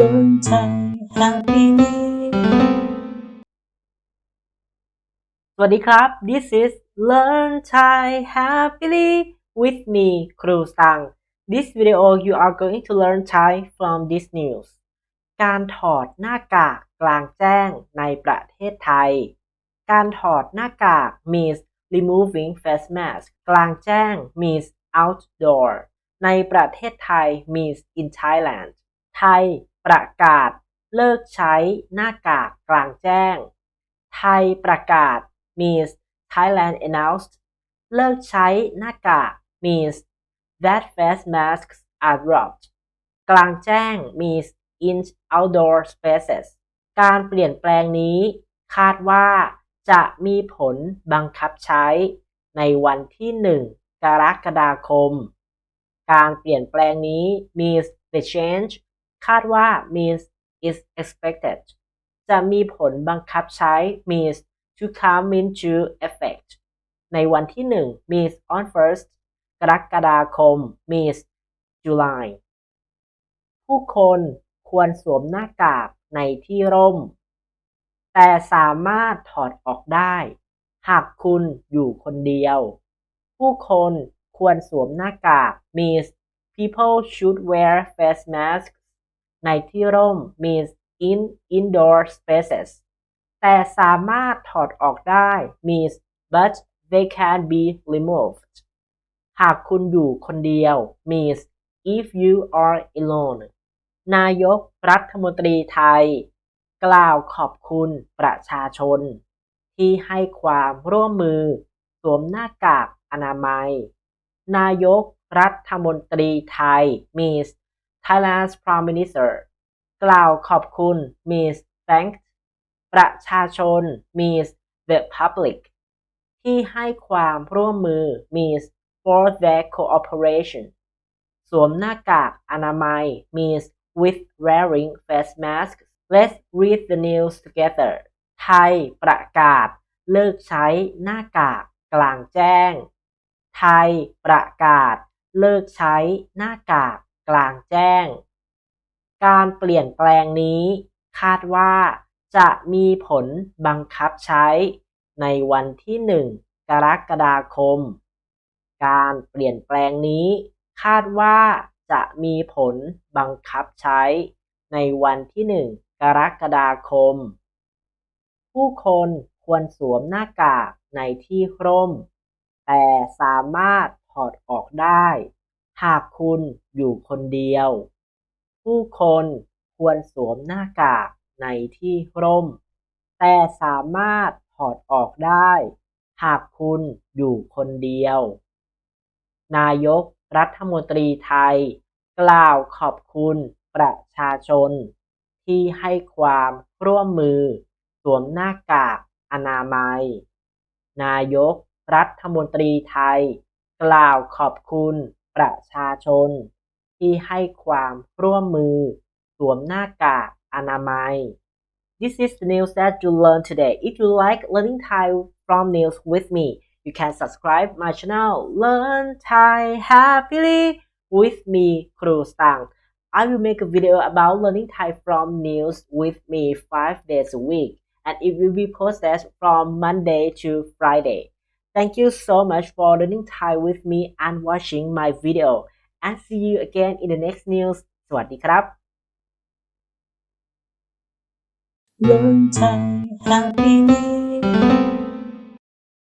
Learn Thai happily สวัสดีครับ This is Learn Thai Happily with me ครูสัง This video you are going to learn Thai from this news การถอดหน้ากากกลางแจ้งในประเทศไทย การถอดหน้ากาก means removing face mask กลางแจ้ง means outdoor ในประเทศไทย means in Thailand ไทยประกาศเลิกใช้หน้ากากกลางแจ้ง ไทยประกาศ means Thailand announced เลิกใช้หน้ากาก means that face masks are dropped กลางแจ้ง means in outdoor spaces การเปลี่ยนแปลงนี้ คาดว่าจะมีผลบังคับใช้ ในวันที่ 1 กรกฎาคม การเปลี่ยนแปลงนี้ means the change คาดว่า means is expected จะมีผลบังคับใช้ means to come into effect ในวันที่ 1 means on first กรกฎาคม means July ผู้คนควรสวมหน้ากากในที่ร่ม แต่สามารถถอดออกได้ หากคุณอยู่คนเดียว ผู้คนควรสวมหน้ากาก means people should wear face masks ในที่ร่ม means in indoor spaces แต่สามารถถอดออกได้ means but they can be removed หากคุณอยู่คนเดียว means if you are alone นายกรัฐมนตรีไทย กล่าวขอบคุณประชาชน ที่ให้ความร่วมมือ สวมหน้ากากอนามัย นายกรัฐมนตรีไทย means Thailand's Prime Minister กล่าวขอบคุณ means thanked ประชาชน means the public ที่ให้ความร่วมมือ means for their cooperation สวมหน้ากากอนามัย means with wearing face masks let's read the news together ไทยประกาศเลิกใช้หน้ากากกลางแจ้ง ไทยประกาศเลิกใช้หน้ากาก กลางแจ้ง การเปลี่ยนแปลงนี้ คาดว่าจะมีผลบังคับใช้ในวันที่ 1 กรกฎาคม การเปลี่ยนแปลงนี้ คาดว่าจะมีผลบังคับใช้ในวันที่ 1 กรกฎาคม ผู้คนควรสวมหน้ากากในที่ร่ม แต่สามารถถอดออกได้ หากคุณอยู่คนเดียว ผู้คนควรสวมหน้ากากในที่ร่ม แต่สามารถถอดออกได้ หากคุณอยู่คนเดียว นายกรัฐมนตรีไทย กล่าวขอบคุณประชาชน ที่ให้ความร่วมมือ สวมหน้ากากอนามัย นายกรัฐมนตรีไทย กล่าวขอบคุณ ประชาชน ที่ให้ความร่วมมือ สวมหน้ากากอนามัย This is the news that you learned today. If you like learning Thai from news with me, you can subscribe my channel Learn Thai Happily with me ครูสัง I will make a video about learning Thai from news with me 5 days a week and it will be posted from Monday to Friday. Thank you so much for learning Thai with me and watching my video and see you again in the next news สวัสดีครับ Learn Thai happily